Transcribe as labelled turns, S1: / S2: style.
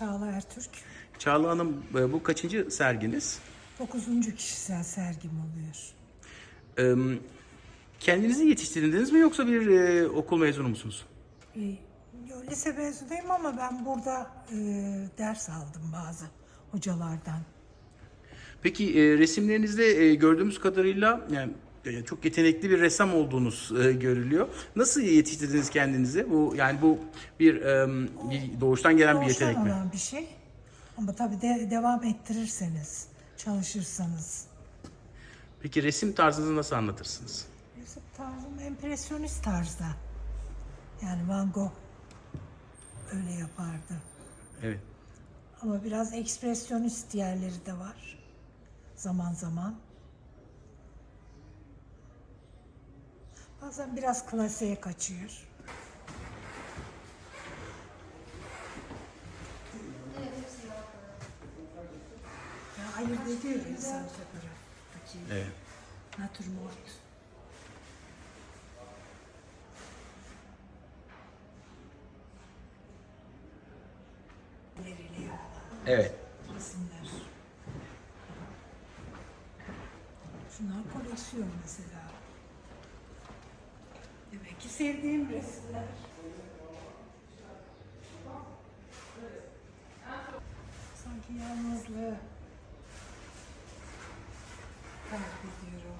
S1: Çağla Ertürk.
S2: Çağla Hanım e, bu kaçıncı serginiz?
S1: Dokuzuncu kişisel sergim oluyor.
S2: Ee, Kendinizi yetiştirdiniz mi yoksa bir e, okul mezunu musunuz?
S1: Ee, yo, lise mezunuyum ama ben burada e, ders aldım bazı hocalardan.
S2: Peki e, resimlerinizde e, gördüğümüz kadarıyla yani e, çok yetenekli bir ressam olduğunuz e, görülüyor. Nasıl yetiştirdiniz kendinizi? Bu yani bu bir, e, bir doğuştan gelen bir
S1: Doğuştan
S2: yetenek mi?
S1: olan bir şey. Ama tabii de, devam ettirirseniz, çalışırsanız.
S2: Peki resim tarzınızı nasıl anlatırsınız?
S1: Resim tarzım empresyonist tarzda. Yani Van Gogh öyle yapardı.
S2: Evet.
S1: Ama biraz ekspresyonist yerleri de var. Zaman zaman. Bazen biraz klasiğe kaçıyor. Ya ayırt ediyor insan fotoğraftaki
S2: Evet.
S1: natürmort.
S2: Evet.
S1: resimler. Şunlar koleksiyon mesela. Sevdiğim resimler. Sanki yalnızlığı tarif ediyorum.